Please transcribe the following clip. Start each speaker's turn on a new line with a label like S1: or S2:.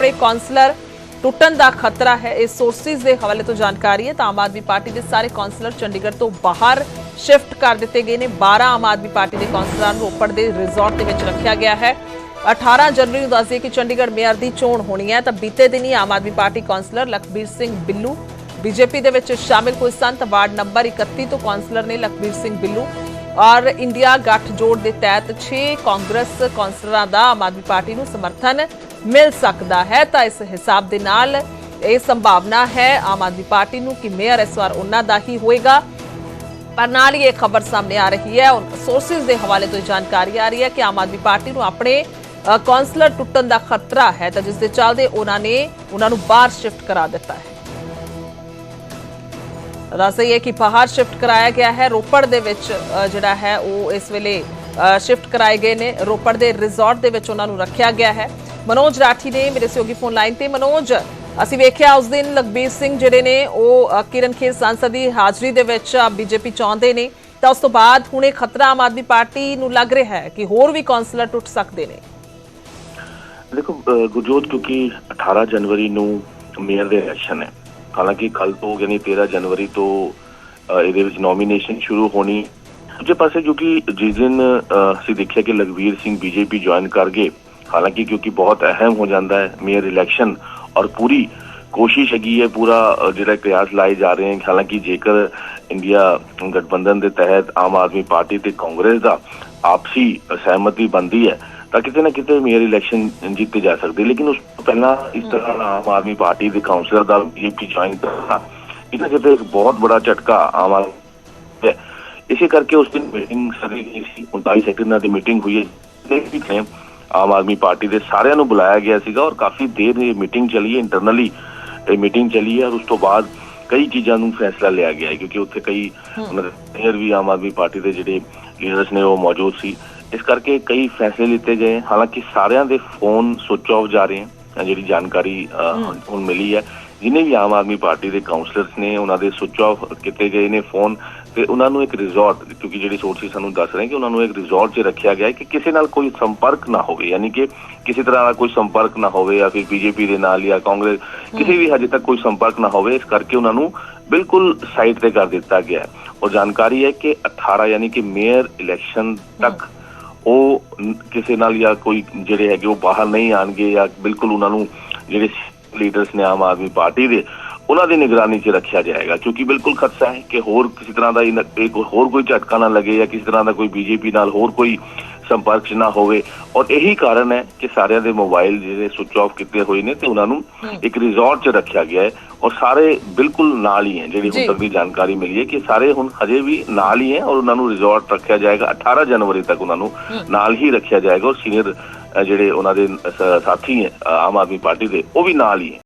S1: ਆਪਣੇ ਕਾਉਂਸਲਰ ਟੁੱਟਣ ਦਾ ਖਤਰਾ ਹੈ ਇਸ ਸੋਰਸਿਸ ਦੇ ਹਵਾਲੇ ਤੋਂ ਜਾਣਕਾਰੀ ਹੈ। ਤਾਂ ਆਮ ਆਦਮੀ ਪਾਰਟੀ ਦੇ ਸਾਰੇ ਕਾਉਂਸਲਰ ਚੰਡੀਗੜ੍ਹ ਤੋਂ ਬਾਹਰ ਸ਼ਿਫਟ ਕਰ ਦਿੱਤੇ ਗਏ ਨੇ। 12 ਆਮ ਆਦਮੀ ਪਾਰਟੀ ਦੇ ਕਾਉਂਸਲਰਾਂ ਨੂੰ ਰੋਪੜ ਦੇ ਰਿਜ਼ੋਰਟ ਦੇ ਵਿੱਚ ਰੱਖਿਆ ਗਿਆ ਹੈ। 18 ਜਨਵਰੀ ਨੂੰ ਦੱਸਦੇ ਕਿ ਚੰਡੀਗੜ੍ਹ ਮੇਅਰ ਦੀ ਚੋਣ ਹੋਣੀ ਹੈ। ਤਾਂ ਬੀਤੇ ਦਿਨ ਹੀ Aam Aadmi party councillor Lakhbir Singh Billu, BJP ਦੇ ਵਿੱਚ ਸ਼ਾਮਿਲ ਹੋਏ ਸਨ ਤਾਂ ਵਾਰਡ ਨੰਬਰ 31 ਤੋਂ ਕਾਉਂਸਲਰ ਨੇ ਲਖਬੀਰ ਸਿੰਘ ਬਿੱਲੂ ਔਰ ਇੰਡੀਆ ਗੱਠਜੋੜ ਦੇ ਤਹਿਤ 6 ਕਾਂਗਰਸ ਕਾਉਂਸਲਰਾਂ ਦਾ ਆਮ ਆਦਮੀ ਪਾਰਟੀ ਨੂੰ ਸਮਰਥਨ ਮਿਲ ਸਕਦਾ ਹੈ ਤਾਂ ਇਸ ਹਿਸਾਬ ਦੇ ਨਾਲ ਇਹ ਸੰਭਾਵਨਾ ਹੈ ਆਮ ਆਦਮੀ ਪਾਰਟੀ ਨੂੰ ਕਿ ਮੇਅਰ ਇਸ ਵਾਰ ਉਹਨਾਂ ਦਾ ਹੀ ਹੋਏਗਾ। ਪਰ ਨਾਲ ਹੀ ਇਹ ਖਬਰ ਸਾਹਮਣੇ ਆ ਰਹੀ ਹੈ ਸੋਰਸਿਸ ਦੇ ਹਵਾਲੇ ਤੋਂ ਜਾਣਕਾਰੀ ਆ ਰਹੀ ਹੈ ਕਿ ਆਮ ਆਦਮੀ ਪਾਰਟੀ ਨੂੰ ਆਪਣੇ ਕਾਉਂਸਲਰ ਟੁੱਟਣ ਦਾ ਖਤਰਾ ਹੈ ਤਾਂ ਜਿਸ ਦੇ ਚੱਲਦੇ ਉਹਨਾਂ ਨੇ ਉਹਨਾਂ ਨੂੰ ਬਾਹਰ ਸ਼ਿਫਟ ਕਰਾ ਦਿੱਤਾ ਹੈ। ਦੱਸਈਏ ਕਿ ਬਾਹਰ ਸ਼ਿਫਟ ਕਰਾਇਆ ਗਿਆ ਹੈ। ਰੋਪੜ ਦੇ ਵਿੱਚ ਜਿਹੜਾ ਹੈ ਉਹ ਇਸ ਵੇਲੇ ਸ਼ਿਫਟ ਕਰਾਏ ਗਏ ਨੇ। ਰੋਪੜ ਦੇ ਰਿਜ਼ੋਰਟ ਦੇ ਵਿੱਚ ਉਹਨਾਂ ਨੂੰ ਰੱਖਿਆ ਗਿਆ ਹੈ। ਮਨੋਜ ਰਾਠੀ ਨੇ ਮੇਰੇ ਸਹਿਯੋਗੀ ਫੋਨ ਲਾਈਨ ਤੇ। ਮਨੋਜ, ਅਸੀਂ ਵੇਖਿਆ ਉਸ ਦਿਨ ਲਖਬੀਰ ਸਿੰਘ ਜਿਹੜੇ ਨੇ, ਉਹ ਕਿਰਨ ਖੇਰ ਸੰਸਦ ਦੀ ਹਾਜ਼ਰੀ ਦੇ ਵਿੱਚ ਬੀਜੇਪੀ ਚਾਹੁੰਦੇ ਨੇ। ਤਾਂ ਉਸ ਤੋਂ ਬਾਅਦ ਹੁਣ ਖਤਰਾ ਆਮ ਆਦਮੀ ਪਾਰਟੀ ਨੂੰ ਲੱਗ ਰਿਹਾ ਹੈ ਕਿ ਹੋਰ ਵੀ ਕੌਂਸਲਰ ਟੁੱਟ ਸਕਦੇ ਨੇ।
S2: ਦੇਖੋ ਗੁਰਜੋਤ, ਕਿਉਂਕਿ 18 ਜਨਵਰੀ ਨੂੰ ਮੇਅਰ ਦੇ ਇਲੈਕਸ਼ਨ ਹੈ। ਹਾਲਾਂਕਿ ਕੱਲ ਤੋਂ, ਯਾਨੀ 13 ਜਨਵਰੀ ਤੋਂ ਇਹਦੇ ਵਿੱਚ ਨੋਮੀਨੇਸ਼ਨ ਸ਼ੁਰੂ ਹੋਣੀ। ਦੂਜੇ ਪਾਸੇ, ਕਿਉਂਕਿ ਜਿਸ ਦਿਨ ਅਸੀਂ ਦੇਖਿਆ ਕਿ ਲਖਵੀਰ ਸਿੰਘ ਬੀਜੇਪੀ ਜੁਆਇਨ ਕਰ ਗਏ ਹਾਲਾਂਕਿ ਕਿਉਂਕਿ ਬਹੁਤ ਅਹਿਮ ਹੋ ਜਾਂਦਾ ਹੈ ਮੇਅਰ ਇਲੈਕਸ਼ਨ ਔਰ ਪੂਰੀ ਕੋਸ਼ਿਸ਼ ਹੈਗੀ ਹੈ ਪੂਰਾ ਜਿਹੜਾ ਕਿਆਸ ਲਾਏ ਜਾ ਰਹੇ ਹਨ। ਹਾਲਾਂਕਿ ਜੇਕਰ ਇੰਡੀਆ ਗਠਬੰਧਨ ਦੇ ਤਹਿਤ ਆਮ ਆਦਮੀ ਪਾਰਟੀ ਤੇ ਕਾਂਗਰਸ ਦਾ ਆਪਸੀ ਸਹਿਮਤੀ ਬੰਦੀ ਹੈ ਤਾਂ ਕਿਤੇ ਨਾ ਕਿਤੇ ਮੇਅਰ ਇਲੈਕਸ਼ਨ ਜਿੱਤੇ ਜਾ ਸਕਦੇ ਲੇਕਿਨ ਉਸ ਤੋਂ ਪਹਿਲਾਂ ਇਸ ਤਰ੍ਹਾਂ ਆਮ ਆਦਮੀ ਪਾਰਟੀ ਦੇ ਕਾਉਂਸਲਰ ਦਾ ਬੀਜੇਪੀ ਜੁਆਇਨ ਕਰਨਾ ਇਹਦਾ ਕਿਤੇ ਇੱਕ ਬਹੁਤ ਬੜਾ ਝਟਕਾ ਆਮ ਆਦਮੀ ਇਸੇ ਕਰਕੇ ਉਸ ਦਿਨ ਮੀਟਿੰਗ ਸਰੀ ਗਈ ਸੀ 39 ਸੈਕਟਰਾਂ ਦੀ ਮੀਟਿੰਗ ਹੋਈ ਹੈ। ਵਿੱਚ ਨੇ ਆਮ ਆਦਮੀ ਪਾਰਟੀ ਦੇ ਸਾਰਿਆਂ ਨੂੰ ਬੁਲਾਇਆ ਗਿਆ ਸੀਗਾ ਔਰ ਕਾਫੀ ਦੇਰ ਇਹ ਮੀਟਿੰਗ ਚੱਲੀ ਹੈ ਇੰਟਰਨਲੀ ਇਹ ਮੀਟਿੰਗ ਚੱਲੀ ਹੈ ਔਰ ਉਸ ਤੋਂ ਬਾਅਦ ਕਈ ਚੀਜ਼ਾਂ ਨੂੰ ਫੈਸਲਾ ਲਿਆ ਗਿਆ ਕਿਉਂਕਿ ਉੱਥੇ ਕਈ ਉਹਨਾਂ ਦੇ ਵੀ ਆਮ ਆਦਮੀ ਪਾਰਟੀ ਦੇ ਜਿਹੜੇ ਲੀਡਰਸ ਨੇ ਉਹ ਮੌਜੂਦ ਸੀ। ਇਸ ਕਰਕੇ ਕਈ ਫੈਸਲੇ ਲਿੱਤੇ ਗਏ ਹਾਲਾਂਕਿ ਸਾਰਿਆਂ ਦੇ ਫੋਨ ਸੁਚ ਆਫ ਜਾ ਰਹੇ ਹਨ ਜਿਹੜੀ ਜਾਣਕਾਰੀ ਹੁਣ ਮਿਲੀ ਹੈ। ਜਿਨੇ ਵੀ ਆਮ ਆਦਮੀ ਪਾਰਟੀ ਦੇ ਕਾਉਂਸਲਰਸ ਨੇ ਉਹਨਾਂ ਦੇ ਸੁਚ ਆਫ ਕੀਤੇ ਗਏ ਨੇ ਫੋਨ ਤੇ ਉਹਨਾਂ ਨੂੰ ਇੱਕ ਰਿਜ਼ੋਰਟ ਕਿਉਂਕਿ ਜਿਹੜੀ ਸੋਰਸਿਸ ਸਾਨੂੰ ਦੱਸ ਰਹੇ ਕਿ ਉਹਨਾਂ ਨੂੰ ਇੱਕ ਰਿਜ਼ੋਰਟ 'ਚ ਰੱਖਿਆ ਗਿਆ ਹੈ ਕਿ ਕਿਸੇ ਨਾਲ ਕੋਈ ਸੰਪਰਕ ਨਾ ਹੋਵੇ ਯਾਨੀ ਕਿ ਕਿਸੇ ਤਰ੍ਹਾਂ ਦਾ ਕੋਈ ਸੰਪਰਕ ਨਾ ਹੋਵੇ ਜਾਂ ਫਿਰ ਬੀਜੇਪੀ ਦੇ ਨਾਲ ਜਾਂ ਕਾਂਗਰਸ ਕਿਸੇ ਵੀ ਹਜੇ ਤੱਕ ਕੋਈ ਸੰਪਰਕ ਨਾ ਹੋਵੇ ਇਸ ਕਰਕੇ ਉਹਨਾਂ ਨੂੰ ਬਿਲਕੁਲ ਸਾਈਡ ਤੇ ਕਰ ਦਿੱਤਾ ਗਿਆ ਹੈ। ਔਰ ਜਾਣਕਾਰੀ ਹੈ ਕਿ 18 ਯਾਨੀ ਕਿ ਮੇਅਰ ਇਲੈਕਸ਼ਨ ਤੱਕ ਉਹ ਕਿਸੇ ਨਾਲ ਜਾਂ ਕੋਈ ਜਿਹੜੇ ਹੈਗੇ ਉਹ ਬਾਹਰ ਨਹੀਂ ਆਣਗੇ ਜਾਂ ਬਿਲਕੁਲ ਉਹਨਾਂ ਨੂੰ ਜਿਹੜੇ ਲੀਡਰਸ ਨੇ ਆਮ ਆਦਮੀ ਪਾਰਟੀ ਦੇ ਉਹਨਾਂ ਦੀ ਨਿਗਰਾਨੀ 'ਚ ਰੱਖਿਆ ਜਾਏਗਾ ਕਿਉਂਕਿ ਬਿਲਕੁਲ ਖਤਰਾ ਹੈ ਕਿ ਹੋਰ ਕਿਸੇ ਤਰ੍ਹਾਂ ਦਾ ਇੱਕ ਹੋਰ ਕੋਈ ਝਟਕਾ ਨਾ ਲੱਗੇ ਜਾਂ ਕਿਸੇ ਤਰ੍ਹਾਂ ਦਾ ਕੋਈ ਬੀਜੇਪੀ ਨਾਲ ਹੋਰ ਕੋਈ ਸੰਪਰਕ ਨਾ ਹੋਵੇ। ਔਰ ਇਹੀ ਕਾਰਨ ਹੈ ਕਿ ਸਾਰਿਆਂ ਦੇ ਮੋਬਾਈਲ ਜਿਹੜੇ ਸੁਚ ਆਫ ਕੀਤੇ ਹੋਏ ਨੇ ਤੇ ਉਹਨਾਂ ਨੂੰ ਇੱਕ ਰਿਜ਼ੋਰਟ 'ਚ ਰੱਖਿਆ ਗਿਆ ਹੈ। ਔਰ ਸਾਰੇ ਬਿਲਕੁਲ ਨਾਲ ਹੀ ਹੈ ਜਿਹੜੀ। ਹੁਣ ਤੱਕ ਦੀ ਜਾਣਕਾਰੀ ਮਿਲੀ ਹੈ ਕਿ ਸਾਰੇ ਹੁਣ ਹਜੇ ਵੀ ਨਾਲ ਹੀ ਹੈ ਔਰ ਉਹਨਾਂ ਨੂੰ ਰਿਜ਼ੋਰਟ ਰੱਖਿਆ ਜਾਏਗਾ। 18 ਜਨਵਰੀ ਤੱਕ ਉਹਨਾਂ ਨੂੰ ਨਾਲ ਹੀ ਰੱਖਿਆ ਜਾਏਗਾ ਔਰ ਸੀਨੀਅਰ ਜਿਹੜੇ ਉਹਨਾਂ ਦੇ ਸਾਥੀ ਹੈ ਆਮ ਆਦਮੀ ਪਾਰਟੀ ਦੇ ਉਹ ਵੀ ਨਾਲ ਹੀ ਹੈ।